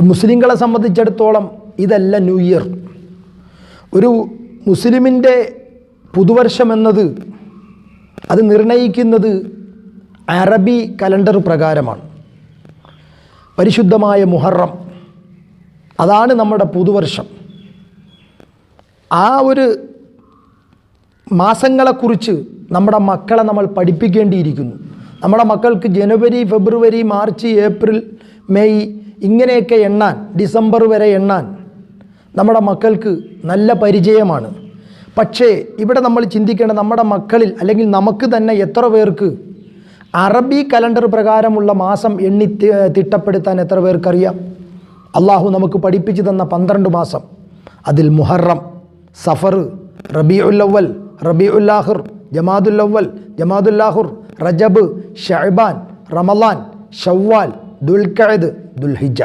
മുസ്ലിങ്ങളെ സംബന്ധിച്ചിടത്തോളം ഇതല്ല ന്യൂ ഇയർ. ഒരു മുസ്ലിമിന്റെ പുതുവർഷം എന്നത് അത് നിർണയിക്കുന്നത് അറബി കലണ്ടർ പ്രകാരമാണ്. പരിശുദ്ധമായ മുഹറം. അതാണ് നമ്മുടെ പുതുവർഷം. ആ ഒരു മാസങ്ങളെക്കുറിച്ച് നമ്മുടെ മക്കളെ നമ്മൾ പഠിപ്പിക്കേണ്ടിയിരിക്കുന്നു. നമ്മുടെ മക്കൾക്ക് ജനുവരി ഫെബ്രുവരി മാർച്ച് ഏപ്രിൽ മെയ് ഇങ്ങനെയൊക്കെ എണ്ണാൻ ഡിസംബർ വരെ എണ്ണാൻ നമ്മുടെ മക്കൾക്ക് നല്ല പരിചയമാണ്. പക്ഷേ ഇവിടെ നമ്മൾ ചിന്തിക്കേണ്ട നമ്മുടെ മക്കളിൽ അല്ലെങ്കിൽ നമുക്ക് തന്നെ എത്ര പേർക്ക് അറബി കലണ്ടർ പ്രകാരമുള്ള മാസം എണ്ണി തിട്ടപ്പെടുത്താൻ എത്ര പേർക്കറിയാം? അള്ളാഹു നമുക്ക് പഠിപ്പിച്ചു തന്ന പന്ത്രണ്ട് മാസം. അതിൽ മുഹറം സഫർ റബിഉല്ലവൽ റബിഉല്ലാഹിർ ജമാദുല്ലവൽ ജമാദുല്ലാഹുർ റജബ് ഷഹബാൻ റമലാൻ ഷവ്വാൽ ദുൽഖഅദ് ദുൽഹിജ.